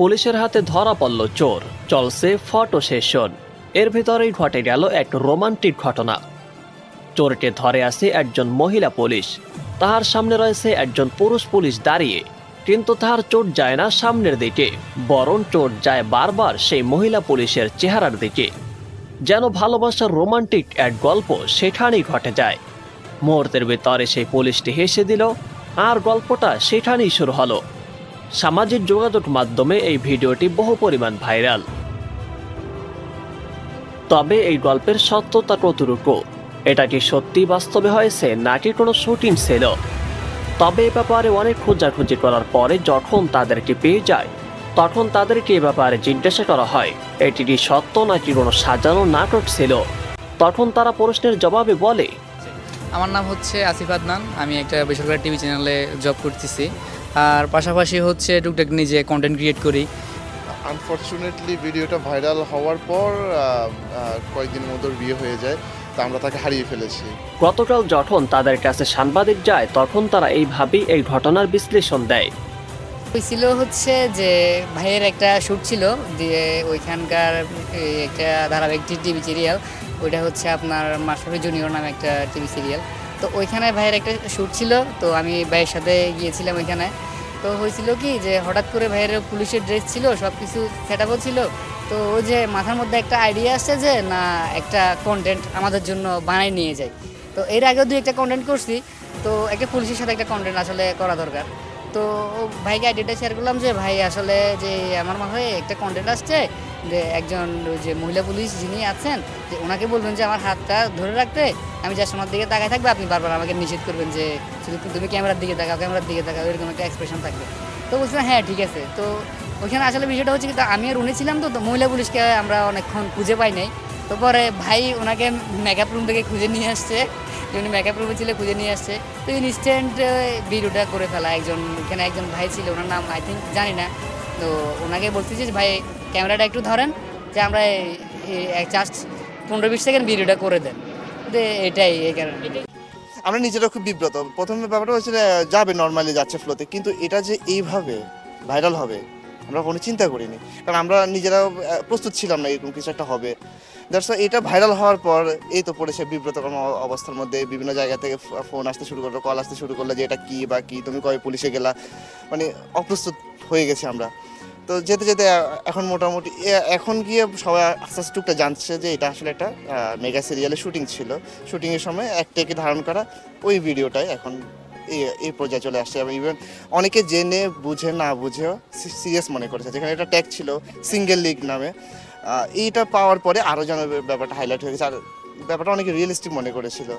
পুলিশের হাতে ধরা পড়ল চোর। চলছে ফটো সেশন। এর ভিতরেই ঘটে গেল এক রোমান্টিক ঘটনা। চোরকে ধরে আসে একজন মহিলা পুলিশ। তাহার সামনে রয়েছে একজন পুরুষ পুলিশ দাঁড়িয়ে। কিন্তু তাহার চোট যায় না সামনের দিকে। বরং চোট যায় বারবার সেই মহিলা পুলিশের চেহারার দিকে। যেন ভালোবাসার রোমান্টিক এক গল্প সেখানেই ঘটে যায়। মুহূর্তের ভিতরে সেই পুলিশটি হেসে দিল, আর গল্পটা সেখানেই শুরু হলো। সামাজিক যোগাযোগ মাধ্যমে এই ভিডিওটি বহু পরিমাণ ভাইরাল। তবে এই গল্পের সত্যতা কতটুকু? এটা কি সত্যি বাস্তবে হয়েছে নাকি কোনো শুটিং ছিল? তবে এ ব্যাপারে অনেক খোঁজাখুঁজি করার পরে যখন তাদেরকে পেয়ে যায়, তখন তাদেরকে এ ব্যাপারে জিজ্ঞাসা করা হয়, এটি কি সত্য নাকি কোনো সাজানো নাটক ছিল? তখন তারা প্রশ্নের জবাবে বলে, আমার নাম হচ্ছে আসিফ আদনান, আমি একটা বেসরকারি টিভি চ্যানেলে জব করতেছি। আর পাশাপাশি হচ্ছে টুকটাক নিজে কন্টেন্ট ক্রিয়েট করি। আনফর্চুনেটলি ভিডিওটা ভাইরাল হওয়ার পর কয়েকদিন মধ্যে বিয়ে হয়ে যায় তা আমরা তাকে হারিয়ে ফেলেছি। গতকাল যখন তাদের কাছে সাংবাদিক যায় তখন তারা এইভাবেই এই ঘটনার বিশ্লেষণ দেয়। হয়েছিল হচ্ছে যে ভাইয়ের একটা শ্যুট ছিল দিয়ে ওইখানকার একটা ধারাবাহিক টিভি সিরিয়াল ওইটা হচ্ছে আপনার মাস্টারি জুনিয়র নামে একটা টিভি সিরিয়াল তো ওইখানে ভাইয়ের একটা শ্যুট ছিল, তো আমি ভাইয়ের সাথে গিয়েছিলাম ওইখানে। তো হয়েছিল কি যে হঠাৎ করে ভাইয়ের পুলিশের ড্রেস ছিল সব কিছু সেট আপও ছিল। তো ও যে মাথার মধ্যে একটা আইডিয়া আসছে যে, না, একটা কন্টেন্ট আমাদের জন্য বানাই নিয়ে যাই। তো এর আগেও দুই একটা কন্টেন্ট করছি, তো একটা পুলিশের সাথে একটা কন্টেন্ট আসলে করা দরকার। তো ভাইকে আইডিয়াটা শেয়ার করলাম যে, ভাই আসলে যে আমার মাথায় একটা কন্টেন্ট আসছে যে একজন যে মহিলা পুলিশ যিনি আছেন, যে ওনাকে বলবেন যে, আমার হাতটা ধরে রাখতে আমি যার সময় দিকে তাকায় থাকবে, আপনি বারবার আমাকে নিষেধ করবেন যে, শুধু তুমি ক্যামেরার দিকে তাকাও, ক্যামেরার দিকে তাকাও, এরকম একটা এক্সপ্রেশন থাকবে। তো বলছিলাম হ্যাঁ ঠিক আছে। তো ওইখানে আসলে বিষয়টা হচ্ছে কি আমি আর উনি ছিলাম তো মহিলা পুলিশকে আমরা অনেকক্ষণ খুঁজে পাই নাই। তো পরে ভাই ওনাকে মেকআপ রুম থেকে খুঁজে নিয়ে আসছে উনি মেকআপ রুমে ছিল, খুঁজে নিয়ে আসছে। তো ইনস্ট্যান্ট ভিডিওটা করে ফেলা, একজন, এখানে একজন ভাই ছিল, ওনার নাম আই থিঙ্ক জানি না। তো ওনাকে বলতেছি যে, ভাই ক্যামেরাটা একটু ধরেন যে আমরা জাস্ট পনেরো বিশ সেকেন্ড ভিডিওটা করে দেন। এটাই এই কারণে। আমরা নিজেরা খুব বিব্রত। প্রথমে ব্যাপারটা হচ্ছে যাবে নর্মালি যাচ্ছে ফ্লোতে কিন্তু এটা যে এইভাবে ভাইরাল হবে আমরা কোনো চিন্তা করিনি। কারণ আমরা নিজেরাও আহ, প্রস্তুত ছিলাম না এরকম কিছু একটা হবে। দ্যাটস এটা ভাইরাল হওয়ার পর এই তো পড়েছে বিব্রতকর অবস্থার মধ্যে। বিভিন্ন জায়গা থেকে ফোন আসতে শুরু করল কল আসতে শুরু করল যে এটা কী বা কী তুমি কবে পুলিশে গেলা? মানে অপ্রস্তুত হয়ে গেছি আমরা। তো যেতে যেতে এখন মোটামুটি এখন গিয়ে সবাই আস্তে আস্তে টুকটা জানছে যে এটা আসলে একটা মেগা সিরিয়ালের শুটিং ছিল। শুটিংয়ের সময় এক টেকে ধারণ করা ওই ভিডিওটাই এখন এই এই পর্যায়ে চলে আসছে। এবং ইভেন অনেকে জেনে বুঝে না বুঝেও সিরিয়াস মনে করেছে। যেখানে এটা ট্যাগ ছিল সিঙ্গেল লিগ নামে। এইটা পাওয়ার পরে আরও যেন ব্যাপারটা হাইলাইট হয়ে গেছে। আর ব্যাপারটা অনেকে রিয়েলিস্টিক মনে করেছিল।